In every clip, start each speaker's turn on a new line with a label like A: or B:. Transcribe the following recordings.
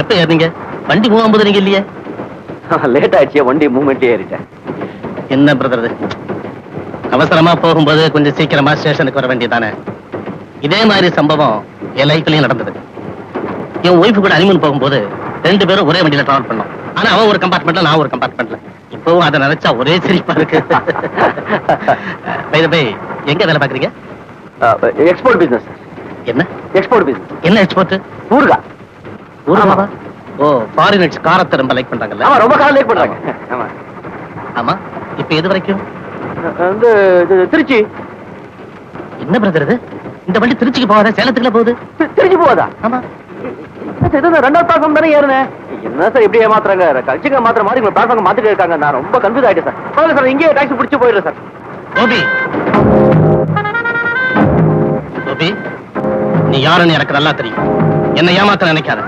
A: எப்ப ஏறினீங்க? வண்டி மூவ் ஆகும்போது நீங்க இல்லையே?
B: லேட் ஆயிடுச்சு வண்டி மூவ்மெண்ட் ஏறிட்டேன்.
A: என்ன பிரதர் அவசரமா போகும்போது கொஞ்சம் சீக்கிரமா ஸ்டேஷனுக்கு வர வேண்டியதானே இதே மாதிரி சம்பவம் என் லைஃப்லயும் நடந்தது. என் ஒய்ஃபு கூட அனிமன் போகும்போது ரெண்டு பேரும் ஒரே வண்டியில டிராவல் பண்ணோம். ஆனா அவன் ஒரு கம்பார்ட்மெண்ட்ல நான் ஒரு கம்பார்ட்மெண்ட்ல இப்பவும் அதை நினைச்சா ஒரே சிரிப்பா இருக்கு. பை எங்க வேலை பாக்குறீங்க
B: எக்ஸ்போர்ட் பிசினஸ்
A: என்ன?
B: எக்ஸ்போர்ட் பிசினஸ்
A: என்ன எக்ஸ்போர்ட்
B: ஊருகா.
A: ஊருமாவா ஓ ஃபாரினர்ஸ் காரத்தை ரொம்ப லைக் பண்றாங்கல்ல?
B: ஆமா ரொம்ப காலம் லேட் பண்றாங்க. ஆமா.
A: ஆமா. இப்ப எது வரைக்கும்?
B: வந்து திருச்சி.
A: என்ன பிரதர் இது? இந்த வண்டி திருச்சிக்கு போகாத? சேலத்துக்குள்ள போகுது.
B: திருச்சி போதா
A: ஆமா.
B: ரெண்டாவது பிளாட்ஃபார்ம் தானே ஏறுனேன்? என்ன சார் இப்படி ஏமாத்துறாங்க? கட்சிங்க மாத்திர மாதிரி உங்களை பிளாட்ஃபார்ம் மாத்திட்டு இருக்காங்க. நான் ரொம்ப கன்ஃபியூஸ் ஆயிட்டேன் சார். பரவாயில்ல சார் இங்கேயே டாக்ஸி பிடிச்சி போயிடுறேன் சார்.
A: கோபி! கோபி நீ யாருன்னு எனக்கு நல்லா தெரியும். என்ன ஏமாத்த நினைக்காத.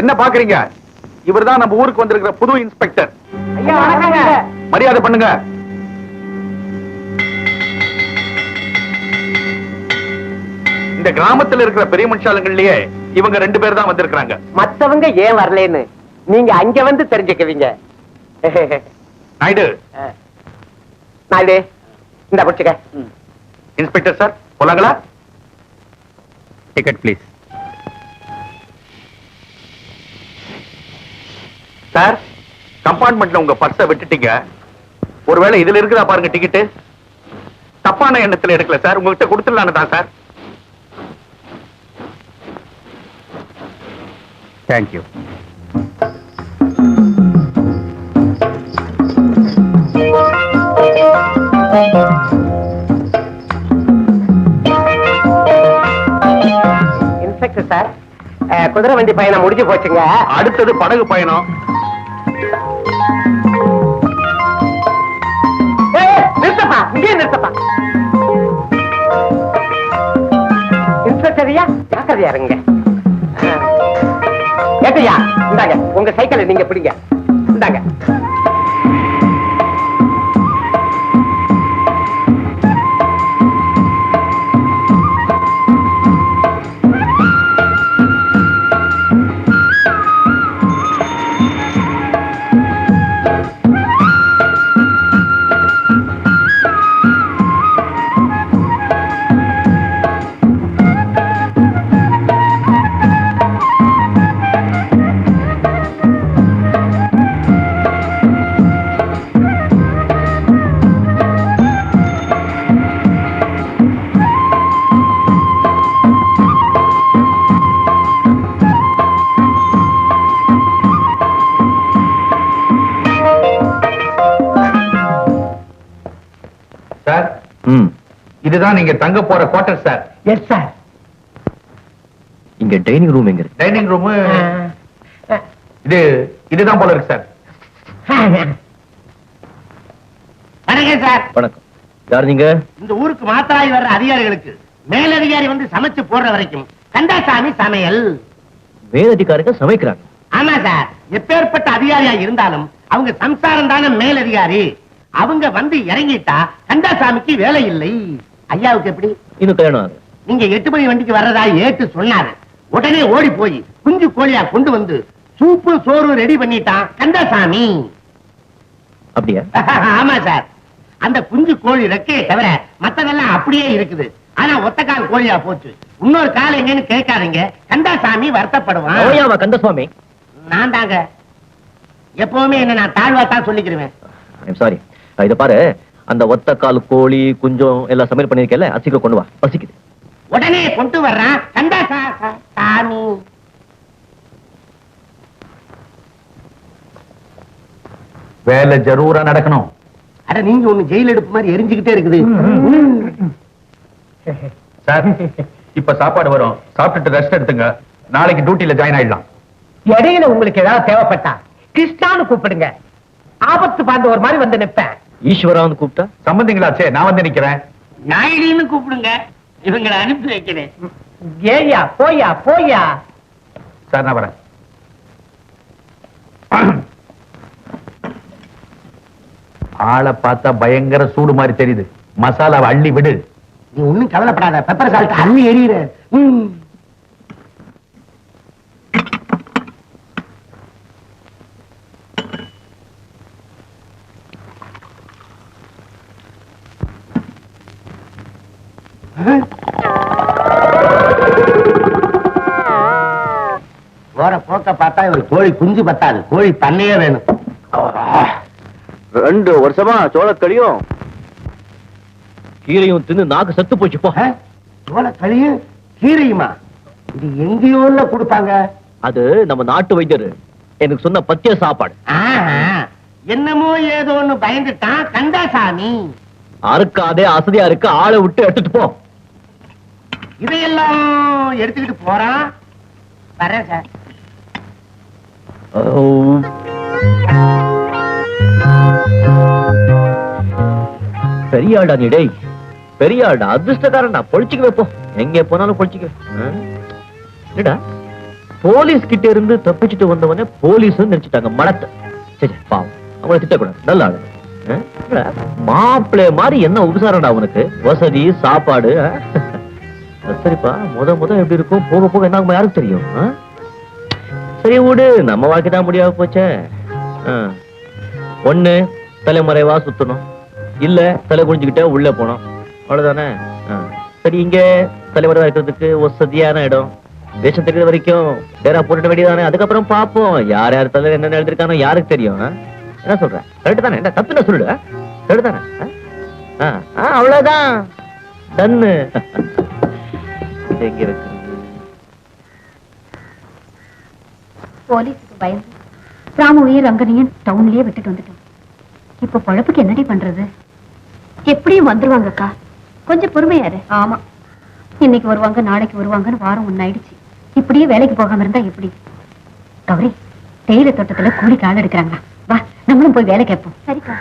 C: என்ன பாக்குறீங்க? இவர்தான் நம்ம ஊருக்கு வந்திருக்கிற புது இன்ஸ்பெக்டர். மரியாதை பண்ணுங்க. இந்த கிராமத்துல இருக்கிற பெரிய மனுஷாலங்கள்லயே இவங்க ரெண்டு பேர் தான் வந்திருக்கிறாங்க.
B: மத்தவங்க ஏன் வரலன்னு நீங்க அங்க வந்து தெரிஞ்சுக்குவீங்க.
C: நாயுடு.
B: இந்த பிடிச்சுக்க.
C: இன்ஸ்பெக்டர் சார் போலாங்களா? டிக்கெட் ப்ளீஸ் சார் கம்பார்ட்மெண்ட்ல உங்க பர்ஸ விட்டுட்டீங்க. ஒருவேளை இதுல இருக்குதா பாருங்க டிக்கெட் தப்பான எண்ணத்துல எடுக்கல சார். உங்ககிட்ட கொடுத்துடலான்னு தான் சார். தேங்க்யூ
B: இன்ஸ்பெக்டர் சார் குதிரை வண்டி பயணம் முடிஞ்சு போச்சுங்க.
C: அடுத்தது படகு பயணம்.
B: ஏய், நிறுத்தப்பா இங்கே நிறுத்தப்பா. இன்ஸ்பெக்டர் ஐயா ஜாக்கிரதையா இருங்க. ஏட்டையா இந்தாங்க உங்க சைக்கிளை நீங்க பிடிங்க.
C: இதுதான் நீங்க தங்க போற குவார்டர் சார்
B: எஸ் சார்
D: இங்க டைனிங் ரூம் எங்க இருக்கு?
C: டைனிங் ரூம் இது இதுதான் போல இருக்கு சார்
E: வணக்கம் சார்
D: வணக்கம். யார் நீங்க?
E: இந்த ஊருக்கு மாத்திராய் வர்ற அதிகாரிகளுக்கு மேலதிகாரி வந்து சமைச்சு போடுற வரைக்கும். கந்தாசாமி சமையல்.
D: மேலதிகாரிங்க சமைக்கிறாங்க.
E: ஆமா சார் எப்பேற்பட்ட அதிகாரியா இருந்தாலும் அவங்க சம்சாரம் தானே மேலதிகாரி. அவங்க வந்து இறங்கிட்டா கந்தாசாமிக்கு வேலை இல்லை. ஐயாவுக்கு எப்படி?
D: இன்னும் கல்யாணம்
E: நீங்க எட்டு மணி வண்டிக்கு வர்றதா ஏட்டு சொன்னாரு. உடனே ஓடி போய் குஞ்சு கோழியா கொண்டு வந்து சூப்பு சோறு ரெடி பண்ணிட்டான். கந்தசாமி
D: அப்படியா?
E: ஆமா சார். அந்த குஞ்சு கோழி ரெக்கே தவிர மத்ததெல்லாம் அப்படியே இருக்குது. ஆனா ஒத்த கால் கோழியா போச்சு. இன்னொரு கால் எங்கன்னு கேட்காதீங்க. கந்தாசாமி வருத்தப்படுவான்.
D: ஓயாவா கந்தசுவாமி?
E: நான் தாங்க. எப்பவுமே என்ன நான் தாழ்வா தான் சொல்லிக்கிறேன்
D: சாரி இத பாரு அந்த ஒத்த கால் கோழி குஞ்சம் எல்லாம் சமையல் பண்ணிருக்கல அசிக்க கொண்டு வா. பசிக்குது.
E: உடனே கொண்டு வர்றான். சாமி.
C: வேலை ஜரூரா நடக்கணும்.
E: அட நீங்க ஒண்ணு ஜெயில் எடுப்பு மாதிரி எரிஞ்சுக்கிட்டே இருக்குது.
C: சார் இப்ப சாப்பாடு வரும். சாப்பிட்டுட்டு ரெஸ்ட் எடுத்துங்க. நாளைக்கு டியூட்டில ஜாயின் ஆயிடலாம்.
B: இடையில உங்களுக்கு ஏதாவது தேவைப்பட்டா கிருஷ்ணான்னு கூப்பிடுங்க. ஆபத்து பாந்த ஒரு மாதிரி வந்து நிப்பேன்.
D: ஈஸ்வரா வந்து கூப்பிட்டா
C: சம்பந்திங்களாச்சே நான் வந்து நிக்கிறேன்.
E: நாயிலின்னு கூப்பிடுங்க. இவங்களை அனுப்பி வைக்கிறேன்.
B: ஏயா போயா போயா.
C: சார் நான் வரேன். ஆளை பார்த்தா பயங்கர சூடு மாதிரி தெரியுது. மசாலாவை அள்ளி விடு.
E: நீ ஒண்ணும் கவலைப்படாத. பெப்பர் சால்ட் அள்ளி எறிகிற பார்த்தா இவர் கோழி குஞ்சு பத்தாது. கோழி தண்ணியே வேணும்.
B: ரெண்டு வருஷமா சோளக்கடியும்
D: கீரையும் தின்னு நாக்கு செத்து போச்சு போ.
E: சோள களியும் கீரையுமா? இது எங்கேயோல கொடுப்பாங்க
D: அது நம்ம நாட்டு வைத்தியர் எனக்கு சொன்ன பத்திய சாப்பாடு.
E: என்னமோ ஏதோன்னு பயந்துட்டான். கந்தாசாமி
D: அறுக்காதே அசதியா இருக்கு. ஆளை விட்டு எடுத்துட்டு போ.
E: இதையெல்லாம் எடுத்துக்கிட்டு போறான். வரேன் சார்.
D: ஓ. பெரியாடா ஆள்டா நீ டேய். அதிர்ஷ்டக்காரன்டா. பொழிச்சுக்கவே போ. எங்க போனாலும் பொழிச்சுக்கவே. என்னடா? போலீஸ் கிட்ட இருந்து தப்பிச்சுட்டு வந்தவனே போலீஸ் நினைச்சிட்டாங்க. மடத்தை. சரி பாவம். அவங்கள திட்டக்கூடாது. நல்ல ஆளு. மாப்பிள்ளை மாதிரி என்ன உபசாரம்டா அவனுக்கு வசதி சாப்பாடு சரிப்பா முத முத எப்படி இருக்கும்? போக போக என்ன யாருக்கு தெரியும்? ஆ? சரி விடு நம்ம வாழ்க்கை தான் முடியாம போச்சே. ஆ. ஒண்ணு தலைமறைவா சுத்தணும். இல்ல தலை குடிஞ்சுக்கிட்டே உள்ள போனோம் அவ்வளவுதானே? சரி இங்க தலைமறைவா இருக்கிறதுக்கு வசதியான இடம். வேஷம் தெரியுற வரைக்கும் வேற போட்டுட வேண்டியதானே அதுக்கப்புறம் பாப்போம் யார் யார் தலைவர் என்ன எழுதிருக்கானோ யாருக்கு தெரியும் என்ன சொல்ற? கரெக்ட் தானே? என்ன தப்பு நான் சொல்லு கரெக்ட் தானே? ஆ? அவ்வளவுதான். டன்னு எங்க
F: போலீஸுக்கு பயந்து ராமுவையும் ரங்கனையும் டவுன்லயே விட்டுட்டு வந்துட்டோம். இப்ப பொழப்புக்கு என்னடி பண்றது? எப்படியும் வந்துருவாங்க அக்கா கொஞ்சம் பொறுமையாரு. ஆமா. இன்னைக்கு வருவாங்க நாளைக்கு வருவாங்கன்னு வாரம் ஒன்னாயிடுச்சு. இப்படியே வேலைக்கு போகாம இருந்தா எப்படி? கௌரி தேயிலை தோட்டத்துல கூலிக்கு ஆள் எடுக்கிறாங்க வா நம்மளும் போய் வேலை கேட்போம். சரிக்கா.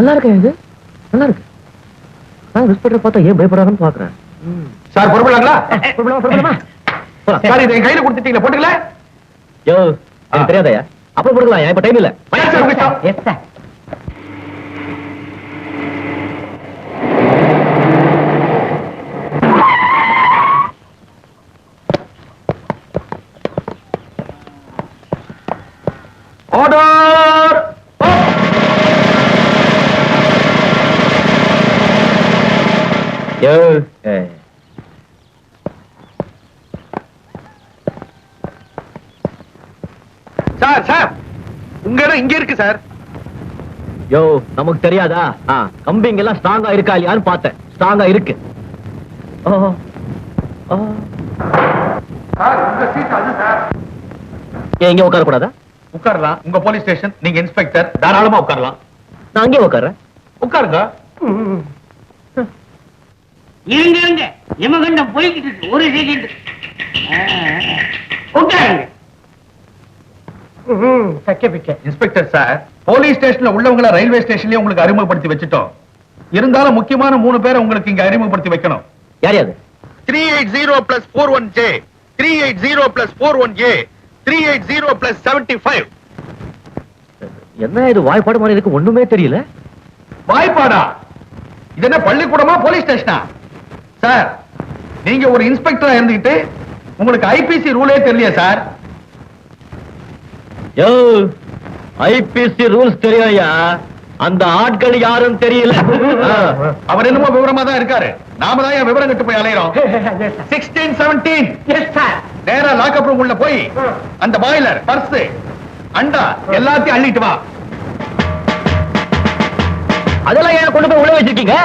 D: நல்லா இருக்கா இது. நல்லா இருக்கு நான் இன்ஸ்பெக்டர் பார்த்தா ஏன் பயப்படுறாங்கன்னு பாக்குறேன்
C: சார் பொறுப்பலாங்களா
D: புறப்படலாமா, புறப்படலாமா?
C: சார் இதை கையில கொடுத்துட்டீங்களா போட்டுக்கல?
D: யோ எனக்கு தெரியாதயா அப்புறம் போட்டுக்கலாம் இப்ப டைம் இல்ல.
B: எஸ் சார்
C: ஆர்டர்
D: யோ ஏய்.
C: Sir sir! உங்க இடம் இங்க இருக்கு சார்.
D: யோ நமக்கு தெரியாதா? ஆ, கம்பிங்க எல்லாம் ஸ்ட்ராங்கா இருக்கா இல்லையான்னு பார்த்தேன். ஸ்ட்ராங்கா இருக்கு. ஏன் இங்கே உட்கார கூடாதா
C: உட்காரலாம். உங்க போலீஸ் ஸ்டேஷன் நீங்க இன்ஸ்பெக்டர் தாராளமா உட்காரலாம்.
D: நான் அங்கேயே உட்கார்றேன்.
C: உட்காருங்க.
G: இருங்க இருங்க. இமகண்டம் போய்கிட்டு ஒரு செகண்ட் உட்காருங்க.
C: இன்ஸ்பெக்டர் சார் போலீஸ் ஸ்டேஷன்ல உள்ளவங்கள ரயில்வே ஸ்டேஷன்லயே உங்களுக்கு அறிமுகப்படுத்தி வச்சுட்டோம். இருந்தாலும் முக்கியமான மூணு பேரை உங்களுக்கு இங்க அறிமுகப்படுத்தி வைக்கணும்.
D: யார் யாரு?
C: Three eight zero plus four one J three eight zero plus four one A three eight zero plus seventy five
D: என்ன இது வாய்ப்பாடு மாதிரி இருக்கு? ஒண்ணுமே தெரியல.
C: வாய்ப்பாடா? இது என்ன பள்ளிக்கூடமா போலீஸ் ஸ்டேஷனா? சார் நீங்க ஒரு இன்ஸ்பெக்டரா இருந்துகிட்டு உங்களுக்கு ஐபிசி ரூலே தெரியலையா சார்.
D: யோ ஐபிசி ரூல்ஸ் தெரியும்யா? அந்த ஆட்கள் யாரும் தெரியல.
C: அவர் என்னமோ விவரமா தான் இருக்காரு. நாம தான் ஏன் விவரம் கட்டு போய் அலையிறோம். சிக்ஸ்டீன் செவன்டீன் நேரா லாக்அப் ரூம் உள்ள போய் அந்த பாய்லர் பர்ஸ் அண்டா எல்லாத்தையும் அள்ளிட்டு வா.
D: அதெல்லாம் ஏன் கொண்டு போய் உள்ள வச்சிருக்கீங்க?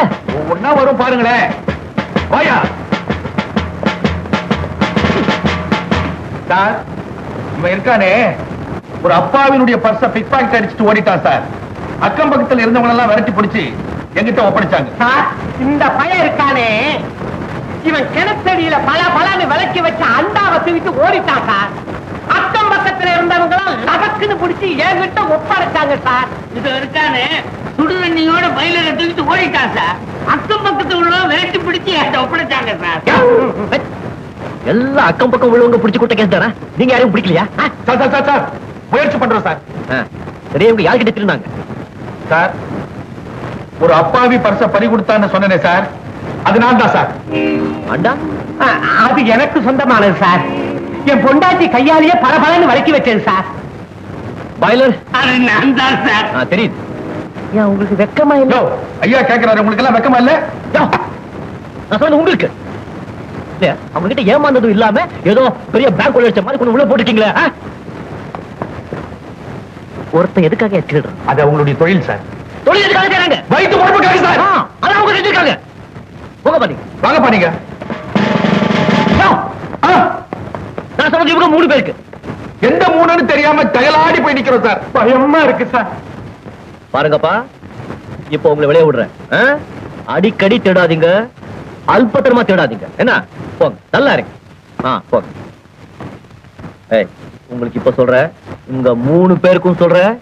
C: ஒன்னா வரும் பாருங்களேன். வாயா. சார் இவன் இருக்கானே. ஒரு அப்பாவினுடைய பர்ஸ பிக் பாக்கெட் அடிச்சுட்டு ஓடிட்டான் சார் அக்கம் பக்கத்துல இருந்தவங்க எல்லாம் விரட்டி பிடிச்சு எங்கிட்ட ஒப்படைச்சாங்க.
G: சார் இந்த பையன் இருக்கானே? இவன் கிணத்தடியில பல பலன்னு விளக்கி வச்ச அண்டாவை தூக்கிட்டு ஓடிட்டான் சார் அக்கம் பக்கத்துல இருந்தவங்க எல்லாம் லபக்குன்னு பிடிச்சி என்கிட்ட ஒப்படைச்சாங்க சார் இது இருக்கானே. சுடுதண்ணியோட பயில தூக்கிட்டு ஓடிட்டான் சார் அக்கம் பக்கத்துல உள்ள விரட்டி பிடிச்சி என்கிட்ட ஒப்படைச்சாங்க சார்
D: எல்லாம் அக்கம் பக்கம் உள்ளவங்க பிடிச்சு கூட்ட கேஸ் தானே? நீங்க யாரையும் பிடிக்கலையா?
C: சார் சார் சார் முயற்சி பண்றோம் சார்.
D: இவங்க யார்கிட்ட திருந்தாங்க?
C: சார் ஒரு அப்பாவி பர்ஸ பறி கொடுத்தான்னு சொன்னனே சார். அது நான் தான் சார்.
D: அண்டா
G: அது எனக்கு சொந்தமானது சார். என் பொண்டாட்டி கையாலேயே பல பலன்னு விளக்கி வச்சது சார்.
D: பாய்லர்?
G: நான் தான் சார்.
D: தெரியுது. ஏன் உங்களுக்கு வெக்கமா இல்ல?
C: யோ, ஐயா கேக்குறாரு உங்களுக்கு எல்லாம் வெக்கமா இல்ல?
D: யோ, நான் சொன்னது உங்களுக்கு. அவங்க கிட்ட ஏமாந்ததும் இல்லாம ஏதோ பெரிய பேங்க் உள்ள வச்ச மாதிரி கொண்டு உள்ள போட்டுட்டீங்களே? ஒருத்தன் எதுக்காக திருடுறான்
C: அது அவங்களுடைய தொழில் சார்.
D: தொழில் எதுக்காக செய்றாங்க?
C: வயிற்று பொறுப்புக்காக சார்.
D: அதான் அவங்க செஞ்சிருக்காங்க. போக பாத்தீங்க
C: வாங்க பாருங்க
D: நான் சொன்னது இவங்க மூணு பேருக்கு.
C: எந்த மூணுன்னு தெரியாம தகலாடி போய் நிக்கிறோம் சார். பயமா இருக்கு சார்.
D: பாருங்கப்பா இப்போ உங்களை வெளியே விடுறேன்? அடிக்கடி தேடாதீங்க. அல்பத்தரமா தேடாதீங்க. என்ன? போங்க நல்லா இருக்கு. ஆ போங்க. ஏய் உங்களுக்கு இப்ப சொல்றேன். உங்க மூணு பேருக்கும் சொல்றேன்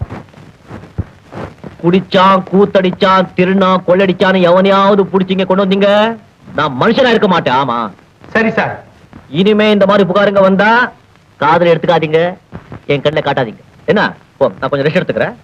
D: குடிச்சான் கூத்தடிச்சான் திருநா கொள்ளடிச்சான்னு எவனையாவது புடிச்சீங்க கொண்டு வந்தீங்க? நான் மனுஷனா இருக்க மாட்டேன் ஆமா.
C: சரி சார்.
D: இனிமே இந்த மாதிரி புகாருங்க வந்தா காதுல எடுத்துக்காதீங்க. என் கண்ணில் காட்டாதீங்க. என்ன? போ நான் கொஞ்சம் ரெஸ்ட் எடுத்துக்கிறேன்.